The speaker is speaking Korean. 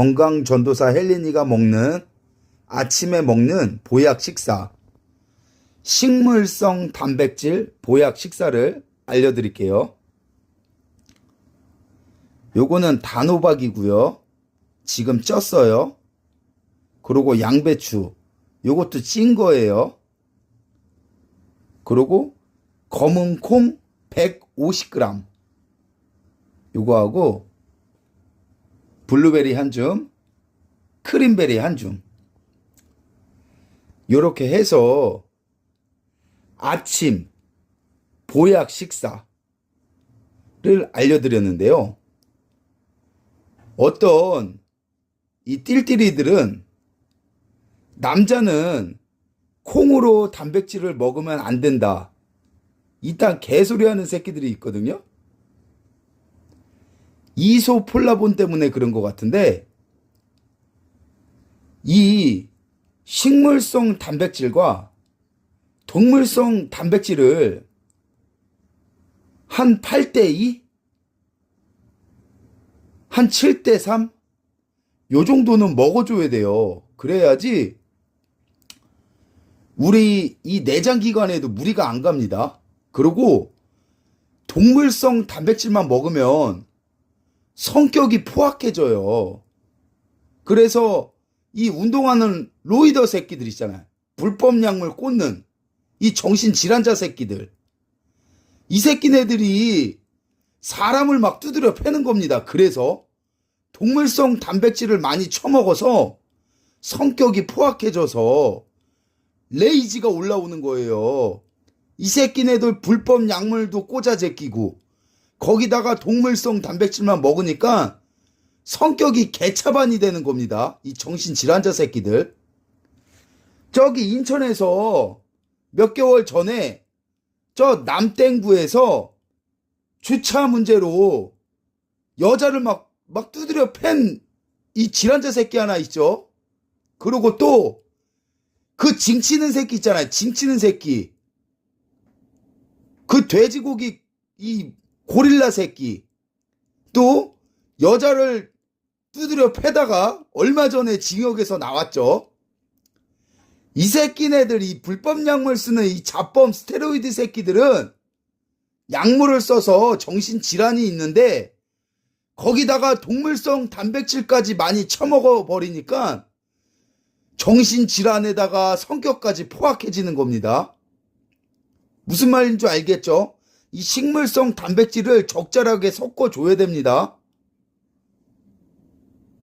건강 전도사 헬린이가 먹는 아침에 먹는 보약 식사. 식물성 단백질 보약 식사를 알려드릴게요. 요거는 단호박이고요. 지금 쪘어요. 그리고 양배추. 요것도 찐 거예요. 그리고 검은 콩 150g. 요거하고 블루베리 한 줌, 크림베리 한 줌. 요렇게 해서 아침 보약 식사를 알려드렸는데요. 어떤 이 띨띨이들은 남자는 콩으로 단백질을 먹으면 안 된다. 이딴 개소리 하는 새끼들이 있거든요. 이소 폴라본 때문에 그런 것 같은데, 이 식물성 단백질과 동물성 단백질을 한 8대 2? 한 7대 3? 요 정도는 먹어줘야 돼요. 그래야지 우리 이 내장기관에도 무리가 안 갑니다. 그리고 동물성 단백질만 먹으면 성격이 포악해져요. 그래서 이 운동하는 로이더 새끼들 있잖아요. 불법 약물 꽂는 이 정신질환자 새끼들. 이 새끼네들이 사람을 막 두드려 패는 겁니다. 그래서 동물성 단백질을 많이 처먹어서 성격이 포악해져서 레이지가 올라오는 거예요. 이 새끼네들 불법 약물도 꽂아 제끼고 거기다가 동물성 단백질만 먹으니까 성격이 개차반이 되는 겁니다. 이 정신질환자 새끼들. 저기 인천에서 몇 개월 전에 저 남땡구에서 주차 문제로 여자를 막, 막 두드려 팬 이 질환자 새끼 하나 있죠. 그리고 또 그 징치는 새끼 있잖아요. 징치는 새끼. 그 돼지고기 이 고릴라 새끼. 또 여자를 두드려 패다가 얼마 전에 징역에서 나왔죠. 이 새끼네들 이 불법 약물 쓰는 이 자범 스테로이드 새끼들은 약물을 써서 정신 질환이 있는데 거기다가 동물성 단백질까지 많이 처먹어 버리니까 정신 질환에다가 성격까지 포악해지는 겁니다. 무슨 말인 줄 알겠죠? 이 식물성 단백질을 적절하게 섞어 줘야 됩니다.